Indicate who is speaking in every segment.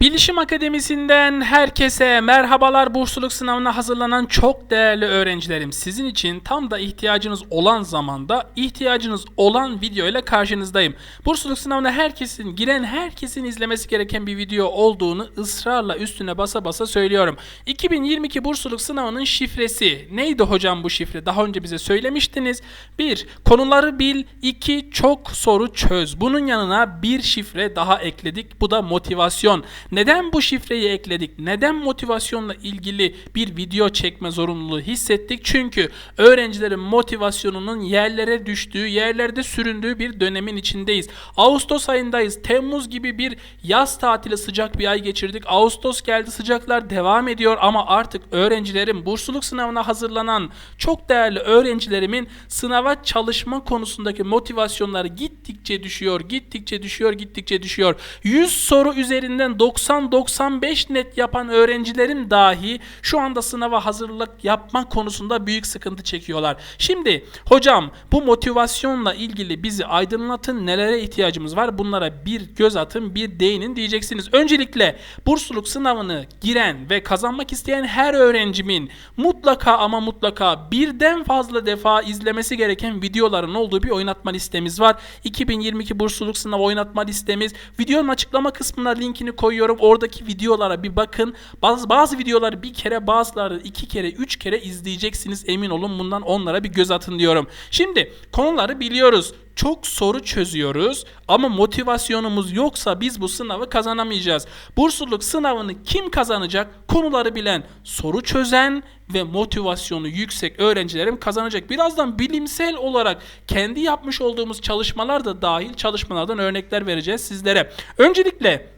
Speaker 1: Bilişim Akademisi'nden herkese merhabalar. Bursluluk sınavına hazırlanan çok değerli öğrencilerim. Sizin için tam da ihtiyacınız olan zamanda ihtiyacınız olan video ile karşınızdayım. Bursluluk sınavına herkesin, giren herkesin izlemesi gereken bir video olduğunu ısrarla üstüne basa basa söylüyorum. 2022 bursluluk sınavının şifresi. Neydi hocam bu şifre? Daha önce bize söylemiştiniz. 1. Konuları bil. 2. Çok soru çöz. Bunun yanına bir şifre daha ekledik. Bu da motivasyon. Neden bu şifreyi ekledik? Neden motivasyonla ilgili bir video çekme zorunluluğu hissettik? Çünkü öğrencilerin motivasyonunun yerlere düştüğü, yerlerde süründüğü bir dönemin içindeyiz. Ağustos ayındayız. Temmuz gibi bir yaz tatili sıcak bir ay geçirdik. Ağustos geldi sıcaklar devam ediyor ama artık öğrencilerin bursluluk sınavına hazırlanan çok değerli öğrencilerimin sınava çalışma konusundaki motivasyonları gittikçe düşüyor, gittikçe düşüyor, gittikçe düşüyor. 100 soru üzerinden 90-95 net yapan öğrencilerim dahi şu anda sınava hazırlık yapma konusunda büyük sıkıntı çekiyorlar. Şimdi hocam bu motivasyonla ilgili bizi aydınlatın nelere ihtiyacımız var bunlara bir göz atın bir değinin diyeceksiniz. Öncelikle bursluluk sınavını giren ve kazanmak isteyen her öğrencimin mutlaka ama mutlaka birden fazla defa izlemesi gereken videoların olduğu bir oynatma listemiz var. 2022 bursluluk sınavı oynatma listemiz. Videonun açıklama kısmına linkini koyuyorum. Oradaki videolara bir bakın. Bazı bazı videoları bir kere bazıları iki kere üç kere izleyeceksiniz. Emin olun bundan onlara bir göz atın diyorum. Şimdi konuları biliyoruz çok soru çözüyoruz ama motivasyonumuz yoksa biz bu sınavı kazanamayacağız. Bursluluk sınavını kim kazanacak? Konuları bilen, soru çözen ve motivasyonu yüksek öğrencilerim kazanacak. Birazdan bilimsel olarak kendi yapmış olduğumuz çalışmalar da dahil çalışmalardan örnekler vereceğiz sizlere. Öncelikle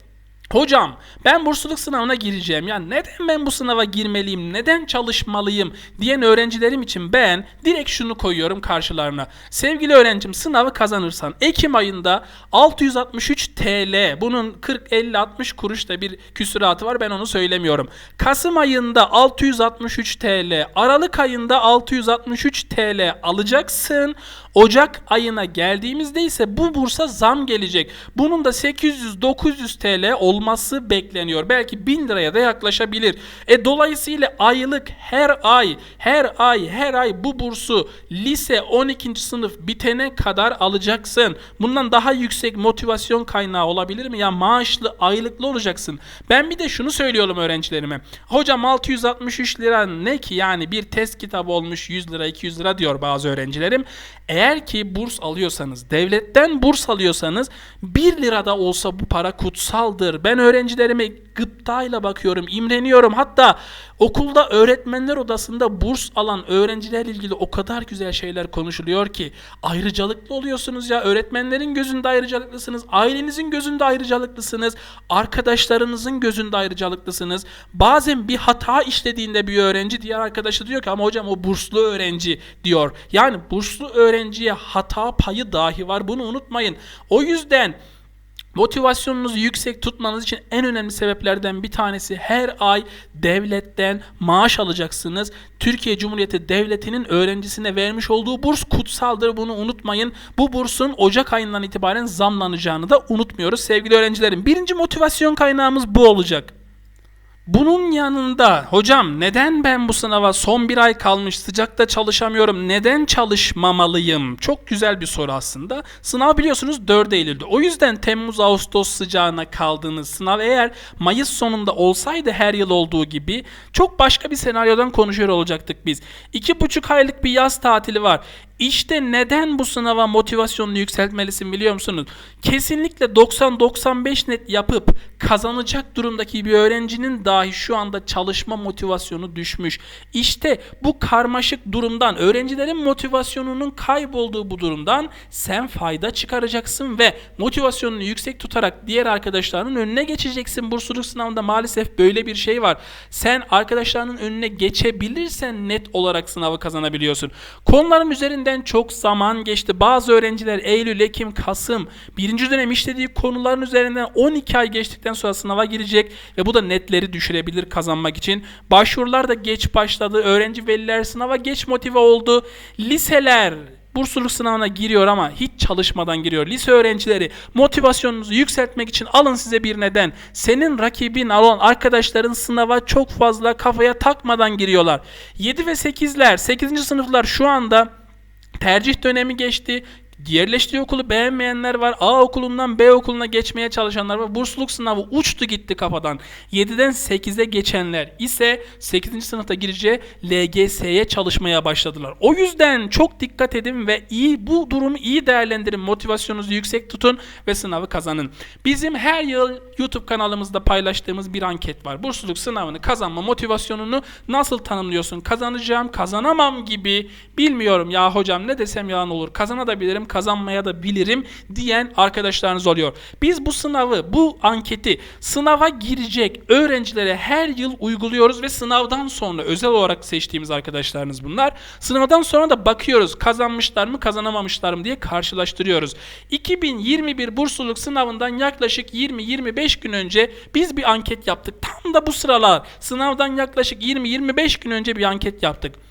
Speaker 1: Hocam ben bursluluk sınavına gireceğim. Ya neden ben bu sınava girmeliyim? Neden çalışmalıyım? diyen öğrencilerim için ben direkt şunu koyuyorum karşılarına. Sevgili öğrencim sınavı kazanırsan Ekim ayında 663 TL bunun 40 50 60 kuruş da bir küsuratı var ben onu söylemiyorum. Kasım ayında 663 TL, Aralık ayında 663 TL alacaksın. Ocak ayına geldiğimizde ise bu bursa zam gelecek. Bunun da 800-900 TL olması bekleniyor. Belki 1000 liraya da yaklaşabilir. E dolayısıyla aylık her ay, her ay, her ay bu bursu lise 12. sınıf bitene kadar alacaksın. Bundan daha yüksek motivasyon kaynağı olabilir mi? Ya maaşlı, aylıklı olacaksın. Ben bir de şunu söylüyorum öğrencilerime. Hocam 663 lira ne ki yani bir test kitabı olmuş 100 lira 200 lira diyor bazı öğrencilerim. Eğer ki burs alıyorsanız, devletten burs alıyorsanız 1 lirada olsa bu para kutsaldır. Ben öğrencilerime gıptayla bakıyorum, imreniyorum. Hatta okulda öğretmenler odasında burs alan öğrencilerle ilgili o kadar güzel şeyler konuşuluyor ki ayrıcalıklı oluyorsunuz ya. Öğretmenlerin gözünde ayrıcalıklısınız, ailenizin gözünde ayrıcalıklısınız, arkadaşlarınızın gözünde ayrıcalıklısınız. Bazen bir hata işlediğinde bir öğrenci diğer arkadaşı diyor ki ama hocam o burslu öğrenci diyor. Yani burslu öğrenciye hata payı dahi var. Bunu unutmayın. O yüzden Motivasyonunuzu yüksek tutmanız için en önemli sebeplerden bir tanesi her ay devletten maaş alacaksınız. Türkiye Cumhuriyeti Devleti'nin öğrencisine vermiş olduğu burs kutsaldır bunu unutmayın. Bu bursun Ocak ayından itibaren zamlanacağını da unutmuyoruz sevgili öğrencilerim. Birinci motivasyon kaynağımız bu olacak. Bunun yanında hocam neden ben bu sınava son bir ay kalmış sıcakta çalışamıyorum neden çalışmamalıyım? Çok güzel bir soru aslında. Sınav biliyorsunuz 4 Eylül'de. O yüzden Temmuz Ağustos sıcağına kaldığınız sınav eğer Mayıs sonunda olsaydı her yıl olduğu gibi çok başka bir senaryodan konuşuyor olacaktık biz. 2,5 aylık bir yaz tatili var. İşte neden bu sınava motivasyonunu yükseltmelisin biliyor musunuz? Kesinlikle 90-95 net yapıp kazanacak durumdaki bir öğrencinin dahi şu anda çalışma motivasyonu düşmüş. İşte bu karmaşık durumdan, öğrencilerin motivasyonunun kaybolduğu bu durumdan sen fayda çıkaracaksın ve motivasyonunu yüksek tutarak diğer arkadaşlarının önüne geçeceksin. Bursluluk sınavında maalesef böyle bir şey var. Sen arkadaşlarının önüne geçebilirsen net olarak sınavı kazanabiliyorsun. Konuların üzerinde üzerinden çok zaman geçti. Bazı öğrenciler Eylül, Ekim, Kasım birinci dönem işlediği konuların üzerinden 12 ay geçtikten sonra sınava girecek ve bu da netleri düşürebilir kazanmak için. Başvurular da geç başladı. Öğrenci veliler sınava geç motive oldu. Liseler bursluluk sınavına giriyor ama hiç çalışmadan giriyor. Lise öğrencileri motivasyonunuzu yükseltmek için alın size bir neden. Senin rakibin olan arkadaşların sınava çok fazla kafaya takmadan giriyorlar. 7 ve 8'ler, 8. sınıflar şu anda tercih dönemi geçti. Yerleştiği okulu beğenmeyenler var. A okulundan B okuluna geçmeye çalışanlar var. Bursluluk sınavı uçtu gitti kafadan. 7'den 8'e geçenler ise 8. sınıfta gireceği LGS'ye çalışmaya başladılar. O yüzden çok dikkat edin ve iyi bu durumu iyi değerlendirin. Motivasyonunuzu yüksek tutun ve sınavı kazanın. Bizim her yıl YouTube kanalımızda paylaştığımız bir anket var. Bursluluk sınavını kazanma motivasyonunu nasıl tanımlıyorsun? Kazanacağım, kazanamam gibi bilmiyorum ya hocam ne desem yalan olur. Kazanabilirim, kazanmaya da bilirim diyen arkadaşlarınız oluyor. Biz bu sınavı, bu anketi sınava girecek öğrencilere her yıl uyguluyoruz ve sınavdan sonra özel olarak seçtiğimiz arkadaşlarınız bunlar. Sınavdan sonra da bakıyoruz kazanmışlar mı, kazanamamışlar mı diye karşılaştırıyoruz. 2021 bursluluk sınavından yaklaşık 20-25 gün önce biz bir anket yaptık. Tam da bu sıralar sınavdan yaklaşık 20-25 gün önce bir anket yaptık.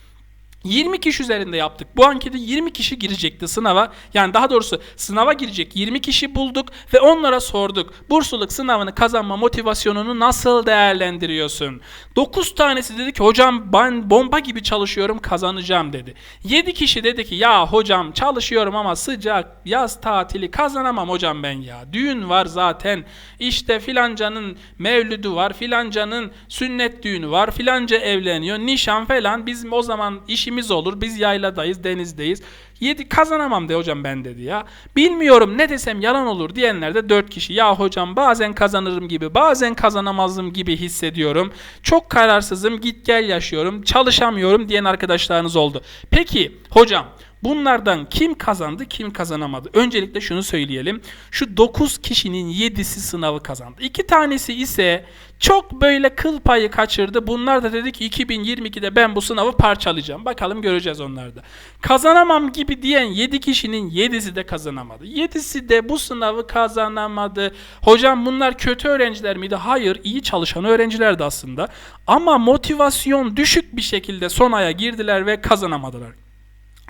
Speaker 1: 20 kişi üzerinde yaptık. Bu ankete 20 kişi girecekti sınava. Yani daha doğrusu sınava girecek 20 kişi bulduk ve onlara sorduk. Bursluluk sınavını kazanma motivasyonunu nasıl değerlendiriyorsun? 9 tanesi dedi ki hocam ben bomba gibi çalışıyorum kazanacağım dedi. 7 kişi dedi ki ya hocam çalışıyorum ama sıcak yaz tatili kazanamam hocam ben ya. Düğün var zaten. İşte filancanın mevlüdü var. Filancanın sünnet düğünü var. Filanca evleniyor. Nişan falan. Bizim o zaman işimiz olur. Biz yayladayız, denizdeyiz. Yedi kazanamam de hocam ben dedi ya. Bilmiyorum ne desem yalan olur diyenler de 4 kişi. Ya hocam bazen kazanırım gibi, bazen kazanamazdım gibi hissediyorum. Çok kararsızım, git gel yaşıyorum, çalışamıyorum diyen arkadaşlarınız oldu. Peki hocam Bunlardan kim kazandı, kim kazanamadı? Öncelikle şunu söyleyelim. Şu 9 kişinin 7'si sınavı kazandı. 2 tanesi ise çok böyle kıl payı kaçırdı. Bunlar da dedi ki 2022'de ben bu sınavı parçalayacağım. Bakalım göreceğiz onlarda. Kazanamam gibi diyen 7 kişinin 7'si de kazanamadı. 7'si de bu sınavı kazanamadı. Hocam bunlar kötü öğrenciler miydi? Hayır, iyi çalışan öğrencilerdi aslında. Ama motivasyon düşük bir şekilde son aya girdiler ve kazanamadılar.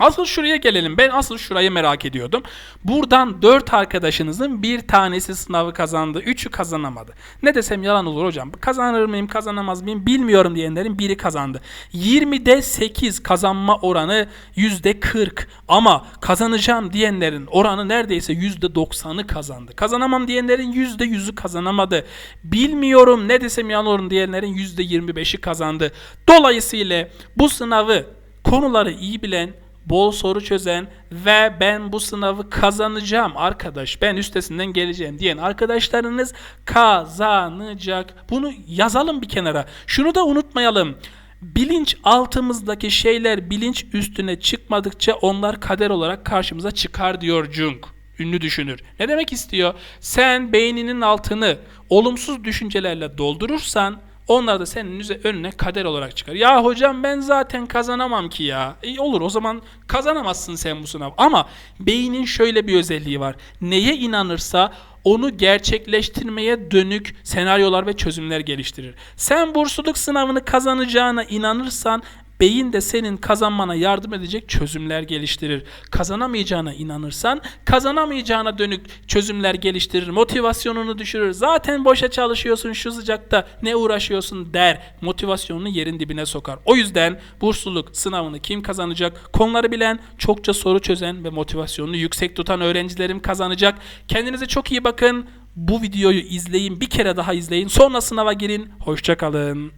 Speaker 1: Asıl şuraya gelelim. Ben asıl şurayı merak ediyordum. Buradan 4 arkadaşınızın bir tanesi sınavı kazandı. 3'ü kazanamadı. Ne desem yalan olur hocam. Kazanır mıyım kazanamaz mıyım bilmiyorum diyenlerin biri kazandı. 20'de 8 kazanma oranı %40. Ama kazanacağım diyenlerin oranı neredeyse %90'ı kazandı. Kazanamam diyenlerin %100'ü kazanamadı. Bilmiyorum ne desem yalan olur diyenlerin %25'i kazandı. Dolayısıyla bu sınavı konuları iyi bilen bol soru çözen ve ben bu sınavı kazanacağım arkadaş ben üstesinden geleceğim diyen arkadaşlarınız kazanacak. Bunu yazalım bir kenara. Şunu da unutmayalım. Bilinç altımızdaki şeyler bilinç üstüne çıkmadıkça onlar kader olarak karşımıza çıkar diyor Jung. Ünlü düşünür. Ne demek istiyor? Sen beyninin altını olumsuz düşüncelerle doldurursan onlar da senin önüne kader olarak çıkar. Ya hocam ben zaten kazanamam ki ya. E olur o zaman kazanamazsın sen bu sınav. Ama beynin şöyle bir özelliği var. Neye inanırsa onu gerçekleştirmeye dönük senaryolar ve çözümler geliştirir. Sen bursluluk sınavını kazanacağına inanırsan beyin de senin kazanmana yardım edecek çözümler geliştirir. Kazanamayacağına inanırsan kazanamayacağına dönük çözümler geliştirir. Motivasyonunu düşürür. Zaten boşa çalışıyorsun şu sıcakta ne uğraşıyorsun der. Motivasyonunu yerin dibine sokar. O yüzden bursluluk sınavını kim kazanacak? Konuları bilen, çokça soru çözen ve motivasyonunu yüksek tutan öğrencilerim kazanacak. Kendinize çok iyi bakın. Bu videoyu izleyin, bir kere daha izleyin. Sonra sınava girin. Hoşçakalın.